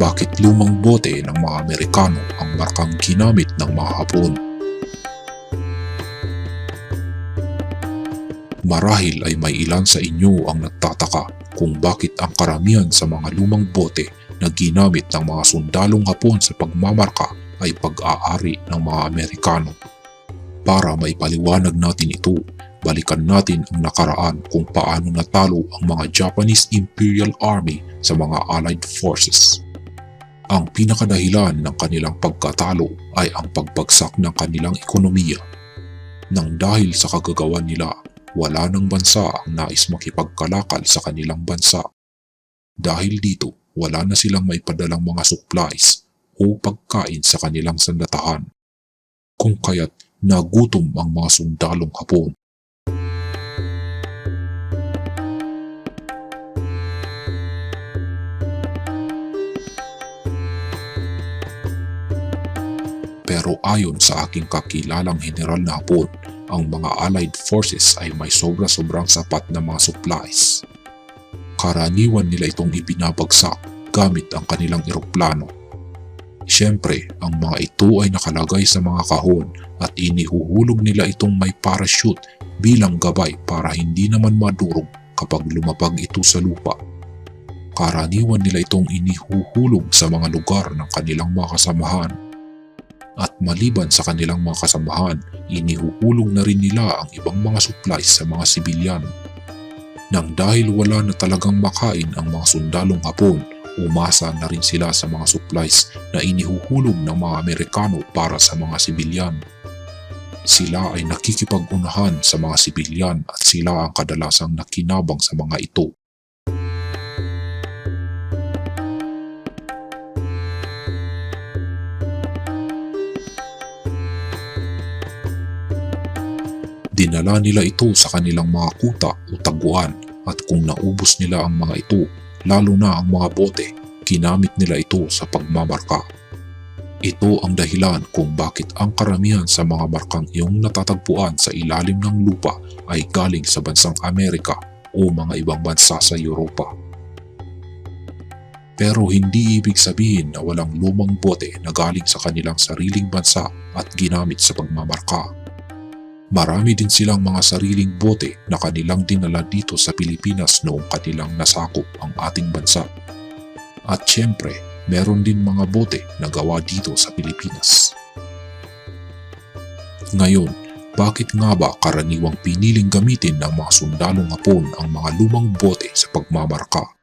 bakit lumang bote ng mga Amerikano ang markang ginamit ng mga Hapon. Marahil ay may ilan sa inyo ang nagtataka kung bakit ang karamihan sa mga lumang bote na ginamit ng mga sundalong Hapon sa pagmamarka ay pag-aari ng mga Amerikano. Para maipaliwanag natin ito, balikan natin ang nakaraan kung paano natalo ang mga Japanese Imperial Army sa mga Allied Forces. Ang pinakadahilan ng kanilang pagkatalo ay ang pagbagsak ng kanilang ekonomiya. Nang dahil sa kagagawan nila, wala ng bansa ang nais makipagkalakal sa kanilang bansa. Dahil dito, wala na silang maipadalang mga supplies o pagkain sa kanilang sandatahan. Kung kaya't nagutom ang mga sundalong Hapon. Pero ayon sa aking kakilalang general na Hapon, ang mga Allied Forces ay may sobra-sobrang sapat na mga supplies. Karaniwan nila itong ibinabagsak gamit ang kanilang eroplano. Siyempre, ang mga ito ay nakalagay sa mga kahon at inihuhulog nila itong may parachute bilang gabay para hindi naman madurog kapag lumapag ito sa lupa. Karaniwan nila itong inihuhulog sa mga lugar ng kanilang mga kasamahan at maliban sa kanilang mga kasamahan, inihuhulog na rin nila ang ibang mga supplies sa mga sibilyan. Nang dahil wala na talagang makain ang mga sundalong Hapon, umasa na rin sila sa mga supplies na inihuhulog ng mga Amerikano para sa mga sibilyan. Sila ay nakikipag-unahan sa mga sibilyan at sila ang kadalasang nakinabang sa mga ito. Dinala nila ito sa kanilang mga kuta o taguan at kung naubos nila ang mga ito, lalo na ang mga bote, ginamit nila ito sa pagmamarka. Ito ang dahilan kung bakit ang karamihan sa mga markang iyong natatagpuan sa ilalim ng lupa ay galing sa bansang Amerika o mga ibang bansa sa Europa. Pero hindi ibig sabihin na walang lumang bote na galing sa kanilang sariling bansa at ginamit sa pagmamarka. Marami din silang mga sariling bote na kanilang dinala dito sa Pilipinas noong kanilang nasakop ang ating bansa. At syempre, meron din mga bote na gawa dito sa Pilipinas. Ngayon, bakit nga ba karaniwang piniling gamitin ng mga sundalong hapon ang mga lumang bote sa pagmamarka?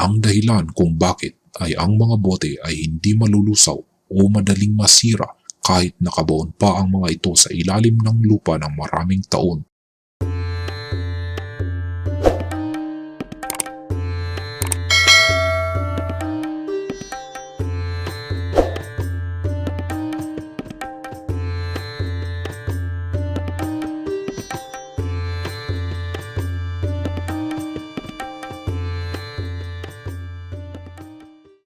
Ang dahilan kung bakit ay ang mga bote ay hindi malulusaw o madaling masira kahit nakabaon pa ang mga ito sa ilalim ng lupa ng maraming taon